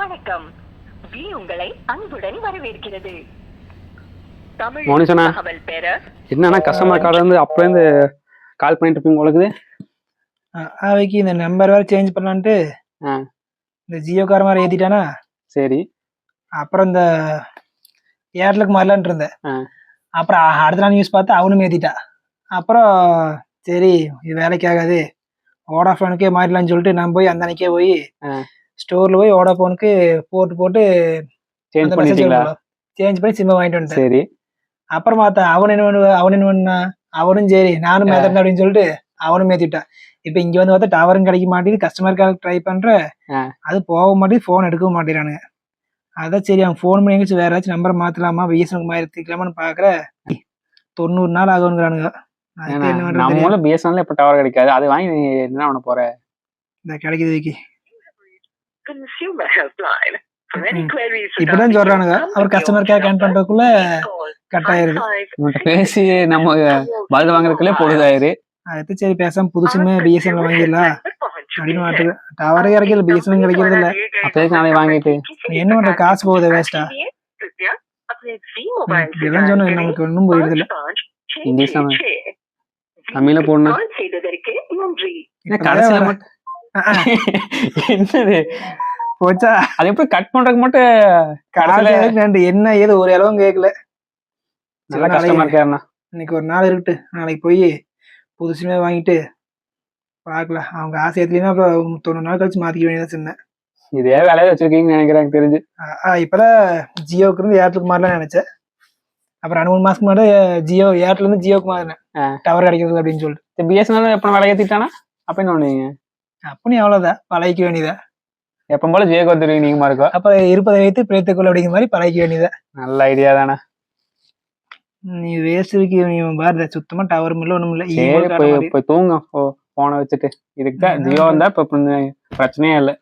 வணக்கம் வி உங்களை அன்புடன் வரவேற்கிறது தமிழ் மோனிசனா. என்னன்னா கஸ்டமர் கார்டு இருந்து அப்பலேருந்து கால் பண்ணிட்டு இருப்பீங்க உங்களுக்கு அவைக்கு இந்த நம்பர் வேற சேஞ்ச் பண்ணலான்ட்டு ஆ. இந்த ஜியோக்கார மாதிரி ஏத்திட்டானா சரி அப்புறம் இந்த ஏர்டெலுக்கு மாறலான்ட்டு இருந்தேன் ஆ. அப்புறம் அடுத்த நாள் நியூஸ் பார்த்து அவனும் ஏத்திட்டா அப்புறம் சரி இது வேலைக்கு ஆகாது ஓடாஃபோனுக்கே மாறிடலாம்னு சொல்லிட்டு நான் போய் அந்த அன்னைக்கே போய். ஸ்டோர்ல போய் ஓடாஃபோனுக்கு போட்டு போட்டு சேஞ்ச் பண்ணிட்டீங்களா? சேஞ்ச் பண்ணி சிம்ம வாங்கிட்டு வந்துட்டேன். சரி. அப்புறம் பார்த்தா அவன் என்ன பண்ணுவா அவன் என்ன பண்ணா அவனும் சரி நானும் ஆ. மேத்தறேன் அப்படின்னு சொல்லிட்டு அவனும் ஏத்திட்டான். இப்ப இங்க வந்து பார்த்தா டவரும் கிடைக்க மாட்டேங்குது. கஸ்டமர் கேர் ட்ரை பண்ற. அது போக மாட்டேங்குது போன் எடுக்கவும் மாட்டேறானுங்க அதான் சரி அவன் ஃபோன் பண்ணி எங்கேயாச்சும் வேற ஏதாச்சும் நம்பர் மாத்தலாமா பிஎஸ்என்எல் மாதிரி எடுத்துக்கலாமான்னு பாக்குற தொண்ணூறு நாள் ஆகுங்கிறானுங்க அதுக்கு ஏன்னா, என்ன பண்றது? நம்ம தெரியாது. ஊர்ல பிஎஸ்என்எல் இப்ப டவர் கிடைக்காது. அது வாங்கி என்ன பண்ண போற? இந்த கிடைக்குது விக்கி. Regarding சொல்றானுங்க. அவர் கஸ்டமர் கேர் கனெக்ட் பண்றதுக்குள்ள கட் ஆயிருது இவன்கிட்ட பேசி நம்ம பதில் வாங்குறதுக்குள்ளே பொழுதாயிரு அதுக்கு சரி பேசாம புது சிம்மு பிஎஸ்என்எல் வாங்கிடலாம் அப்படின்னு மாட்டுது. டவரே கிடைக்கல பிஎஸ்என்எல் கிடைக்கிறது இல்ல அப்ப எதுக்கு நாளை வாங்கிட்டு. என்ன பண்ற? காசு போகுது வேஸ்டா இதெல்லாம் சொன்னா நமக்கு ஒண்ணும் புரியுறது இல்ல இங்கிலீஷ் தான். தமிழ்ல போடணும். இப்பதான் கடைசியில மட்டும். என்னது? போச்சா? அது எப்படி கட் பண்றதுக்கு மட்டும் கடைசியில ரெண்டு என்ன ஏது ஒரு அளவும் கேட்கல நல்ல கஷ்டமா இருக்காருண்ணா இன்னைக்கு ஒரு நாள் இருக்கட்டு நாளைக்கு போய் புதுசுமே வாங்கிட்டு பார்க்கலாம். அவங்க ஆசை ஏத்துலன்னா அப்புறம் தொண்ணூறு நாள் கழிச்சு மாத்திக்க வேண்டியதான் சொன்னேன் இதே வேலையை வச்சிருக்கீங்கன்னு நினைக்கிறேன் எனக்கு தெரிஞ்சு. இப்பதான் ஜியோக்கு இருந்து ஏர்டெலுக்கு மாறலாம் நினைச்சேன். அப்புறம் ரெண்டு மூணு மாசத்துக்கு முன்னாடி ஜியோ ஏர்டெல் இருந்து ஜியோக்கு மாறினேன். டவர் கிடைக்கிறது அப்படின்னு சொல்லிட்டு. பிஎஸ்என்எல் எப்ப வேலை ஏத்திட்டானா அப்ப என்ன பண்ணுவீங்க? அப்ப நீ அவ்வளவுதான். பழகிக்க வேண்டியதா எப்ப போல ஜெயக்கு வந்துருவீங்க நீங்க இருக்கோம். அப்ப இருப்பதை வைத்து பிழைத்துக்கொள்ள அப்படிங்கிற மாதிரி பழகிக்க வேண்டியதா. நல்ல ஐடியா தானே. நீ வேஸ்ட் இருக்கு நீ பாரு சுத்தமா டவர் இல்ல ஒண்ணும் இல்ல. சரி போய். போய் தூங்க போனை வச்சுட்டு. இதுக்கு தான் ஜியோ இருந்தா இப்ப பிரச்சனையே இல்லை.